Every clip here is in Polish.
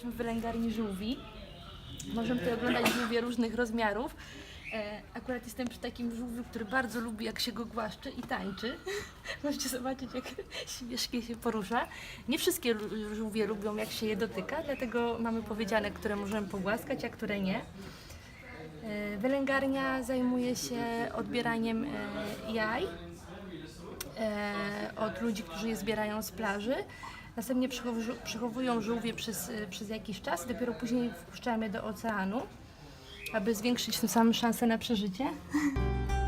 Jesteśmy w wylęgarni żółwi. Możemy tutaj oglądać żółwie różnych rozmiarów. E, akurat jestem przy takim żółwiu, który bardzo lubi jak się go głaszczy i tańczy. Możecie zobaczyć jak śmiesznie się porusza. Nie wszystkie żółwie lubią jak się je dotyka, dlatego mamy powiedziane, które możemy pogłaskać, a które nie. E, wylęgarnia zajmuje się odbieraniem e, jaj od ludzi, którzy je zbierają z plaży. Następnie przechowu- przechowują żółwie przez, e, przez jakiś czas, dopiero później wpuszczają je do oceanu, aby zwiększyć tym samym szanse na przeżycie.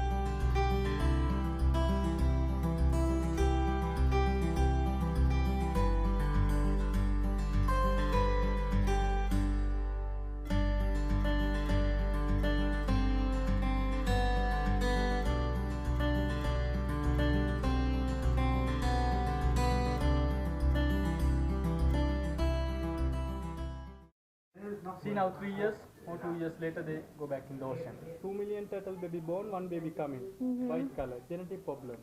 See now three years or two years later they go back in the ocean. Two million turtle baby born, one baby coming. White color, genetic problem.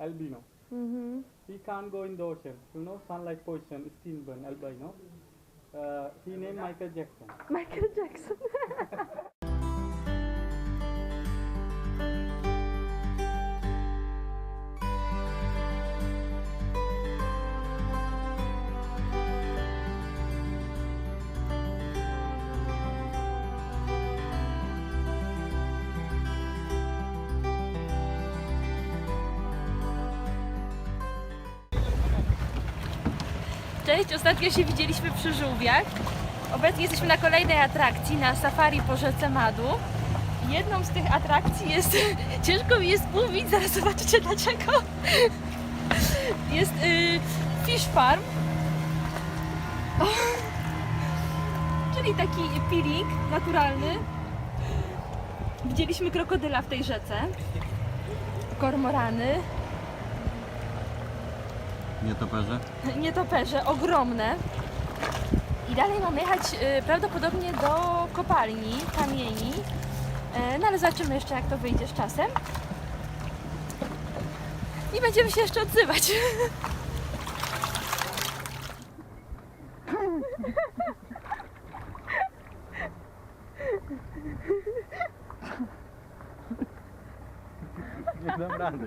Albino. He can't go in the ocean. You know, sunlight position, skin burn, albino. Uh, he named Michael Jackson. Michael Jackson. Cześć, ostatnio się widzieliśmy przy żółwiach. Obecnie jesteśmy na kolejnej atrakcji, na safari po rzece Madu. Jedną z tych atrakcji jest, ciężko mi jest mówić, zaraz zobaczycie dlaczego. Jest y, Fish Farm. O, czyli taki peeling naturalny. Widzieliśmy krokodyla w tej rzece. Kormorany, Nietoperze? nietoperze ogromne. I dalej mamy jechać y, prawdopodobnie do kopalni kamieni. E, no ale zobaczymy jeszcze jak to wyjdzie z czasem. I będziemy się jeszcze odzywać. Nie dam rady.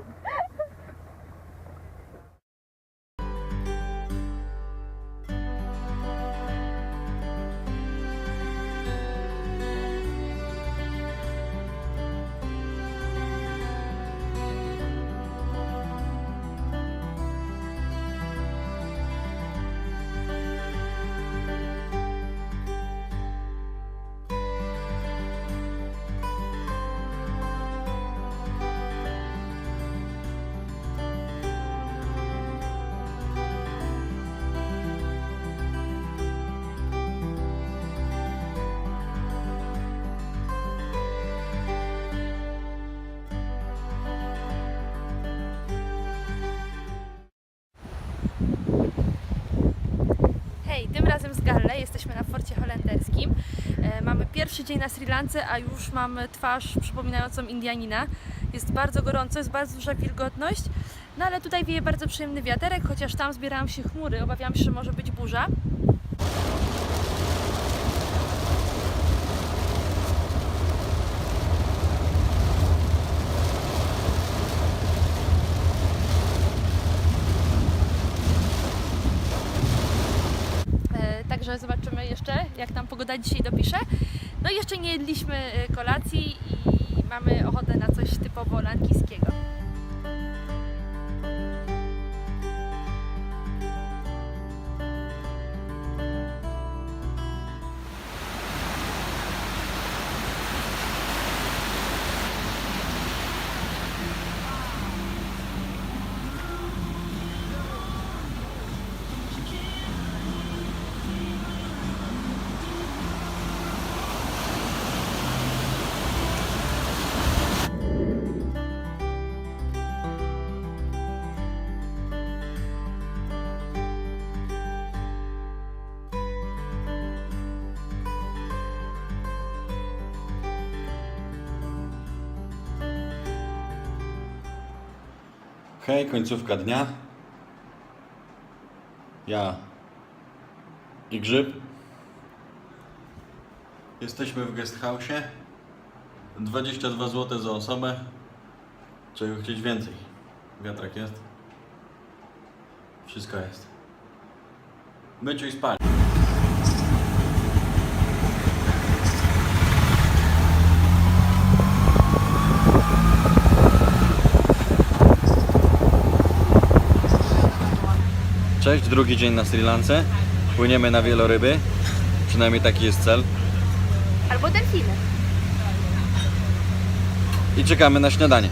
Hej, tym razem z Galle, jesteśmy na forcie holenderskim. E, mamy pierwszy dzień na Sri Lance, a już mamy twarz przypominającą Indianina. Jest bardzo gorąco, jest bardzo duża wilgotność, no ale tutaj wieje bardzo przyjemny wiaterek, chociaż tam zbierają się chmury, obawiam się, że może być burza. E, Także zobaczymy jeszcze, jak tam pogoda dzisiaj dopisze. No i jeszcze nie jedliśmy e, kolacji i mamy ochotę na coś typowo lankijskiego. Okej, końcówka dnia. Ja i Grzyb. Jesteśmy w guest house. 22 zł za osobę. Czego chcieć więcej? Wiatrak jest. Wszystko jest. Myciu i spać. Cześć, drugi dzień na Sri Lance. Płyniemy na wieloryby. Przynajmniej taki jest cel. Albo delfiny. I czekamy na śniadanie.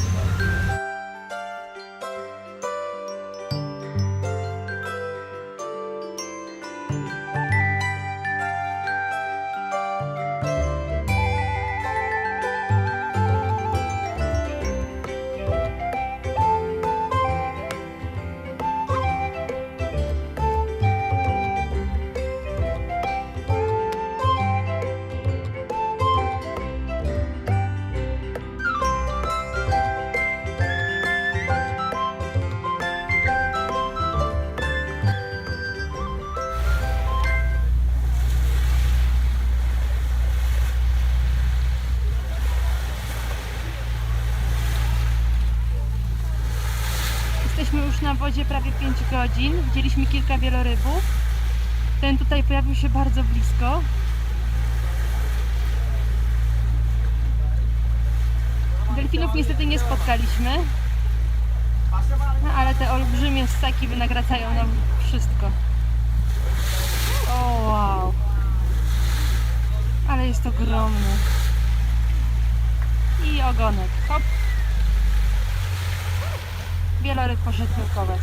Wodzie prawie 5 godzin. Widzieliśmy kilka wielorybów. Ten tutaj pojawił się bardzo blisko. Delfinów niestety nie spotkaliśmy. No, ale te olbrzymie ssaki wynagradzają nam wszystko. O wow. Ale jest ogromny. I ogonek. Hop. Wieloryb poszedł nurkować.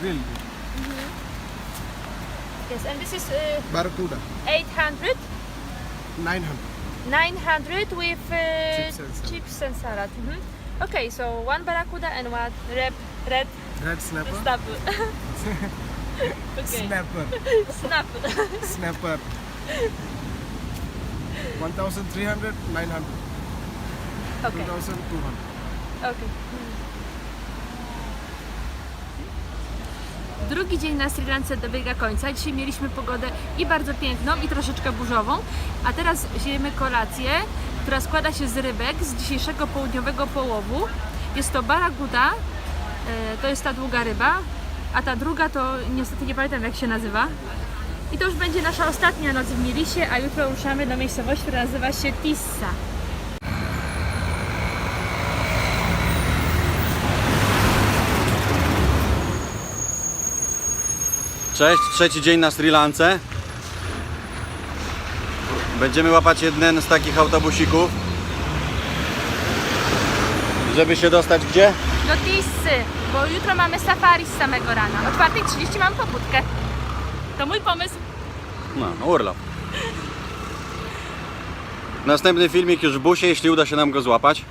Grilled. Yes, and this is uh, Barracuda. 800, 900. 900 with uh, Chips and chips and salad. Mhm. Okay, so one barracuda and one red, red Red snapper. snap. okay. Snapper. Snap. snapper. 1300, 900. Okay. 2200. Okay. Drugi dzień na Sri Lance dobiega końca. Dzisiaj mieliśmy pogodę i bardzo piękną, i troszeczkę burzową. A teraz zjemy kolację, która składa się z rybek z dzisiejszego południowego połowu. Jest to baraguda, e, to jest ta długa ryba, a ta druga to niestety nie pamiętam jak się nazywa. I to już będzie nasza ostatnia noc w Milisie, a jutro ruszamy do miejscowości, która nazywa się Tissa. Cześć, trzeci dzień na Sri Lance. Będziemy łapać jeden z takich autobusików. Żeby się dostać gdzie? Do Tissy, bo jutro mamy safari z samego rana. O 4.30 mam pobudkę. To mój pomysł. No, urlop. Następny filmik już w busie, jeśli uda się nam go złapać.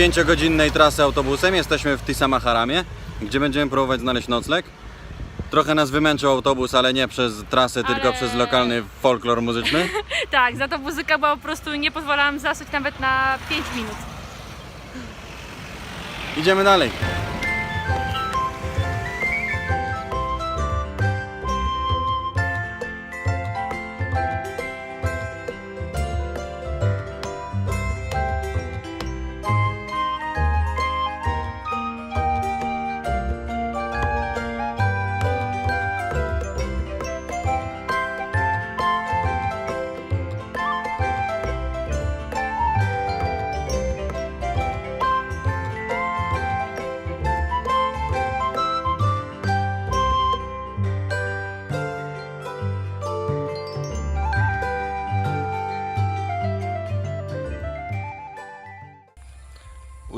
Pięciogodzinnej trasy autobusem. Jesteśmy w Tisamaharamie, gdzie będziemy próbować znaleźć nocleg. Trochę nas wymęczył autobus, ale nie przez trasę, tylko Ale- przez lokalny folklor muzyczny. Tak, za to muzyka była po prostu nie pozwalałam zasnąć nawet na 5 minut. Idziemy dalej.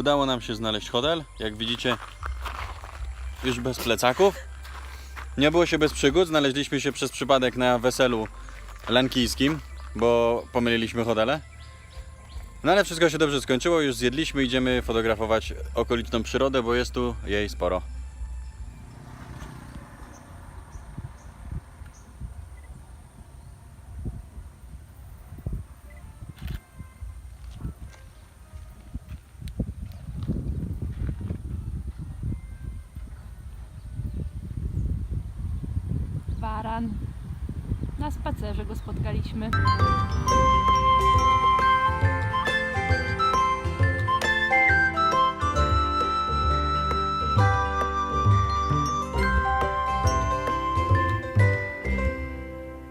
Udało nam się znaleźć hotel. Jak widzicie, już bez plecaków. Nie było się bez przygód. Znaleźliśmy się przez przypadek na weselu lankijskim, bo pomyliliśmy hotele. No ale wszystko się dobrze skończyło. Już zjedliśmy. Idziemy fotografować okoliczną przyrodę, bo jest tu jej sporo. Na spacerze go spotkaliśmy.